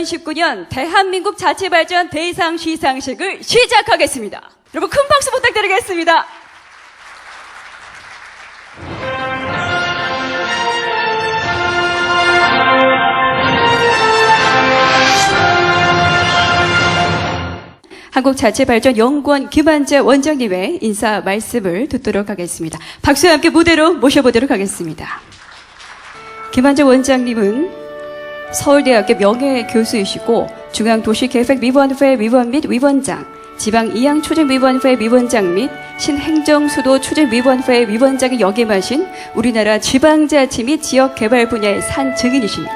2019년 대한민국 자치발전 대상 시상식을 시작하겠습니다. 여러분 큰 박수 부탁드리겠습니다. 한국자치발전연구원 김한재 원장님의 인사 말씀을 듣도록 하겠습니다. 박수와 함께 무대로 모셔보도록 하겠습니다. 김한재 원장님은 서울대학교 명예교수이시고 중앙도시계획위원회 위원 및 위원장, 지방이양추진위원회 위원장 및 신행정수도 추진위원회 위원장에 역임하신 우리나라 지방자치 및 지역개발 분야의 산 증인이십니다.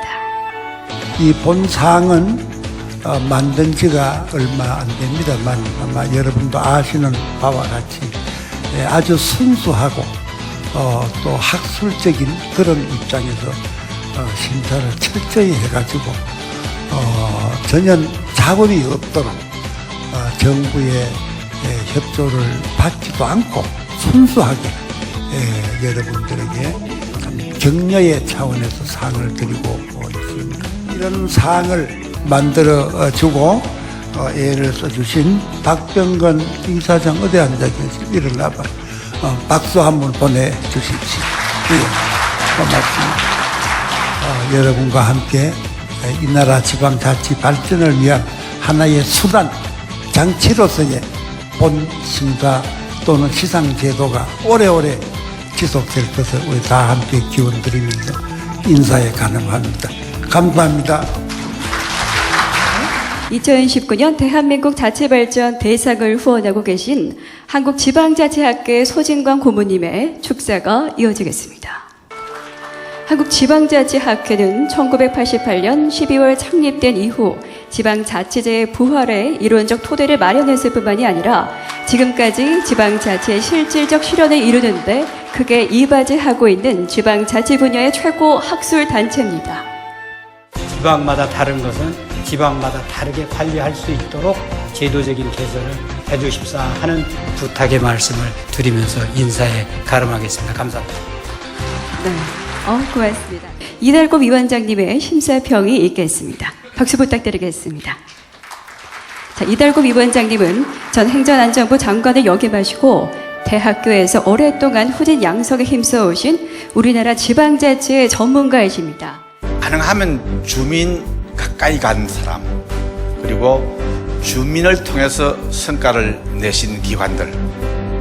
이 본상은 어, 만든 지가 얼마 안 됩니다만 아마 여러분도 아시는 바와 같이 예, 아주 순수하고 어, 또 학술적인 그런 입장에서 어, 심사를 철저히 해가지고 어, 전혀 자본이 없도록 어, 정부의 예, 협조를 받지도 않고 순수하게 예, 여러분들에게 참 격려의 차원에서 상을 드리고 있습니다. 이런 상을 만들어 어, 주고 어, 애를 써주신 박병건 이사장 어디 앉아 계시 일어나봐 어, 박수 한번 보내주십시오. 예, 고맙습니다. 어, 여러분과 함께 이 나라 지방자치 발전을 위한 하나의 수단, 장치로서의 본 심사 또는 시상 제도가 오래오래 지속될 것을 우리 다 함께 기원 드리면서 인사에 가능합니다. 감사합니다. 2019년 대한민국 자치발전 대상을 후원하고 계신 한국지방자치학회 소진광 고모님의 축사가 이어지겠습니다. 한국지방자치학회는 1988년 12월 창립된 이후 지방자치제의 부활에 이론적 토대를 마련했을 뿐만이 아니라 지금까지 지방자치의 실질적 실현을 이루는데 크게 이바지하고 있는 지방자치 분야의 최고 학술 단체입니다. 지방마다 다른 것은 지방마다 다르게 관리할 수 있도록 제도적인 개선을 해주십사 하는 부탁의 말씀을 드리면서 인사에 가름하겠습니다. 감사합니다. 네. 어, 고맙습니다. 이달곰 위원장님의 심사평이 있겠습니다. 박수 부탁드리겠습니다. 자, 이달곰 위원장님은 전 행정안전부 장관을 역임하시고 대학교에서 오랫동안 후진 양성에 힘써오신 우리나라 지방자치의 전문가이십니다. 가능하면 주민 가까이 간 사람 그리고 주민을 통해서 성과를 내신 기관들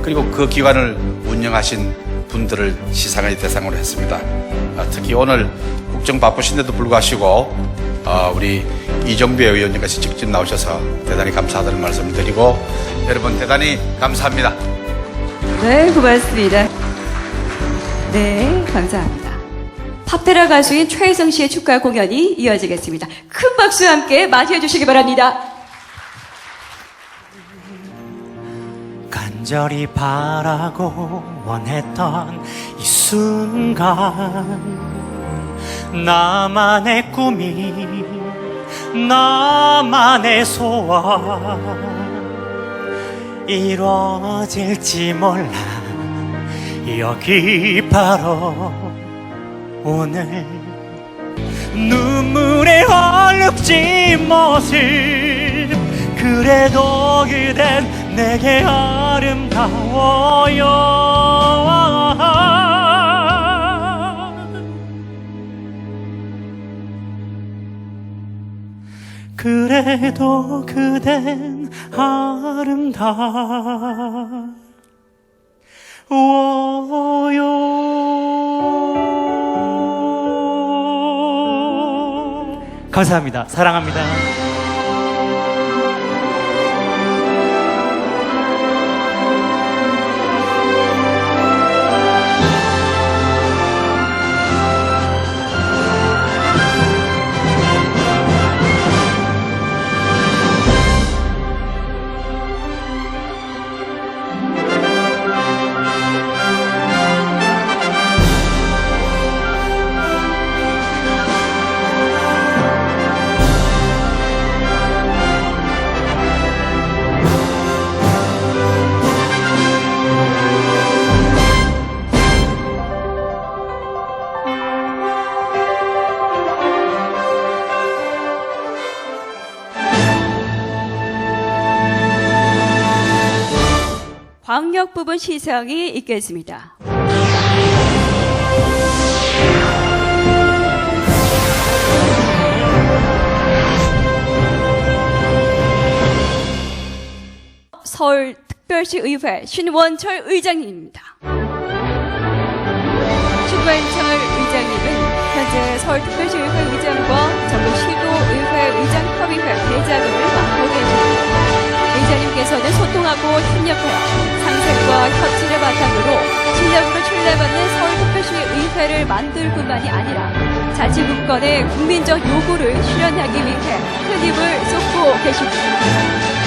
그리고 그 기관을 운영하신 분들을 시상의 대상으로 했습니다. 아, 특히 오늘 국정 바쁘신데도 불구하시고 어, 우리 이정배 의원님께서 직접 나오셔서 대단히 감사하다는 말씀을 드리고 여러분 대단히 감사합니다. 네, 고맙습니다. 네, 감사합니다. 팝테라 가수인 최혜성 씨의 축가 공연이 이어지겠습니다. 큰 박수와 함께 맞이해 주시기 바랍니다. 간절히 바라고 원했던 이 순간. 나만의 꿈이 나만의 소원. 이루어질지 몰라. 여기 바로 오늘 눈물에 얼룩진 모습. 그래도 그댄 내게 아름다워요 그래도 그댄 아름다워요 감사합니다. 사랑합니다. 부분 시상이 있겠습니다. 서울특별시 의회 신원철 의장님입니다. 신원철 의장님은 현재 서울특별시 의회 의장과 전국시도의회 의장 협의회 대장을 맡고 계십니다. 의장님께서는 소통하고 협력하여 상생과 협치를 바탕으로 실력으로 신뢰받는 서울특별시 의회를 만들 뿐만이 아니라 자치분권의 국민적 요구를 실현하기 위해 큰 힘을 쏟고 계십니다.